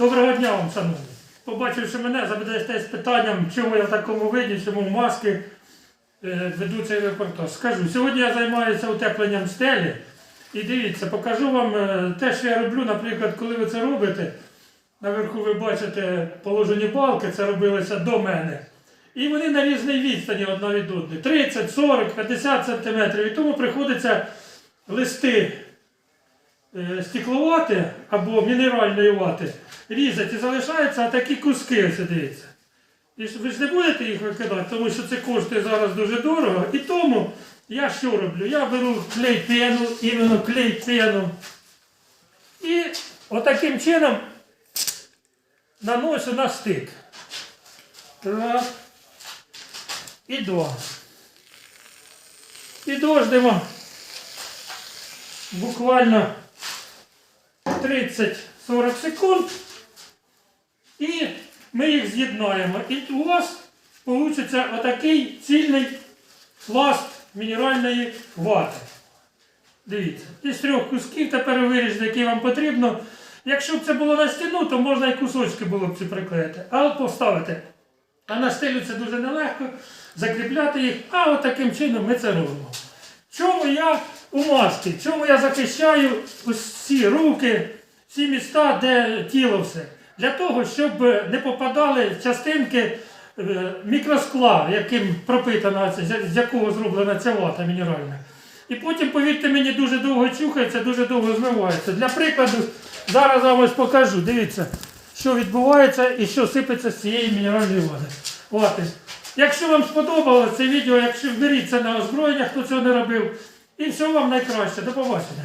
Доброго дня вам, шановні. Побачивши мене, задастесь питанням, чому я в такому виді, чому в маски е, веду цей репортаж. Скажу, сьогодні я займаюся утепленням стелі. І дивіться, покажу вам е, те, що я роблю, наприклад, коли ви це робите. Наверху ви бачите положені балки, це робилося до мене. І вони на різній відстані одна від одної. 30, 40, 50 сантиметрів. І тому приходиться листи е, стекловати або мінеральної вати різати і залишаються такі куски, ось дивіться. І ви ж не будете їх викидати, тому що це коштує зараз дуже дорого. І тому я що роблю? Я беру клей іменно клей. І отаким чином наношу на стик. Раз. І два. І дождемо буквально 30-40 секунд. І ми їх з'єднаємо. І у вас вийде отакий цільний пласт мінеральної вати. Дивіться, із трьох кусків тепер ви виріжете, який вам потрібно. Якщо б це було на стіну, то можна і кусочки було б ці приклеїти. А от поставити. А на стелю це дуже нелегко, закріпляти їх, а от таким чином ми це робимо. Чому я у масці? Чому я захищаю усі руки, всі міста, де тіло все? Для того, щоб не попадали частинки е, мікроскла, яким пропитана з якого зроблена ця вата мінеральна. І потім, повірте мені, дуже довго чухається, дуже довго змивається. Для прикладу, зараз вам ось покажу. Дивіться, що відбувається і що сипеться з цієї мінеральної води. Вати. Якщо вам сподобалося це відео, якщо беріть це на озброєння, хто цього не робив. І всього вам найкраще. До побачення.